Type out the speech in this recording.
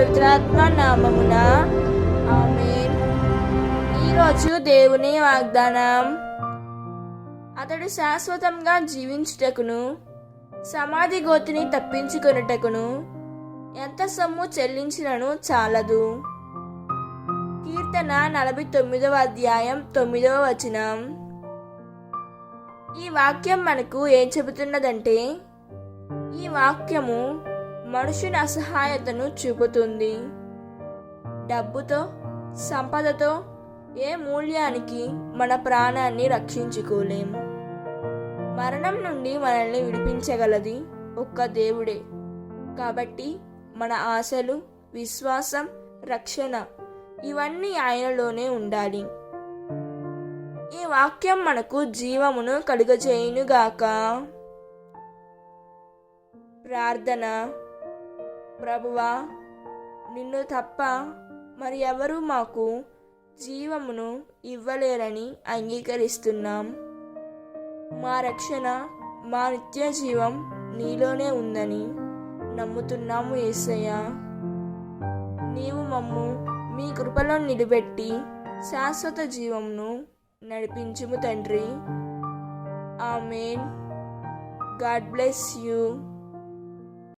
పవిత్రాత్మ నామమున ఆమెన్. ఈరోజు దేవుని వాగ్దానం. అతడు శాశ్వతంగా జీవించుటకును సమాధి గోతిని తప్పించుకొనుటకును ఎంత సొమ్ము చెల్లించినను చాలదు. కీర్తన నలభై తొమ్మిదవ అధ్యాయం తొమ్మిదవ వచనం. ఈ వాక్యం మనకు ఏం చెబుతున్నదంటే ఈ వాక్యము మనుషుని అసహాయతను చూపుతుంది. డబ్బుతో సంపదతో ఏ మూల్యానికి మన ప్రాణాన్ని రక్షించుకోలేం మరణం నుండి మనల్ని విడిపించగలది ఒక్క దేవుడే. కాబట్టి మన ఆశలు విశ్వాసం రక్షణ ఇవన్నీ ఆయనలోనే ఉండాలి. ఈ వాక్యం మనకు జీవమును కలుగజేయునుగాక. ప్రార్థన. ప్రభువా నిన్ను తప్ప మరి ఎవరు మాకు జీవమును ఇవ్వలేరని అంగీకరిస్తున్నాం. మా రక్షణ మా నిత్య జీవం నీలోనే ఉందని నమ్ముతున్నాము యేసయ్య నీవు మమ్ము మీ కృపలో నిలబెట్టి శాశ్వత జీవంను నడిపించుము తండ్రి. ఆమెన్. God bless you.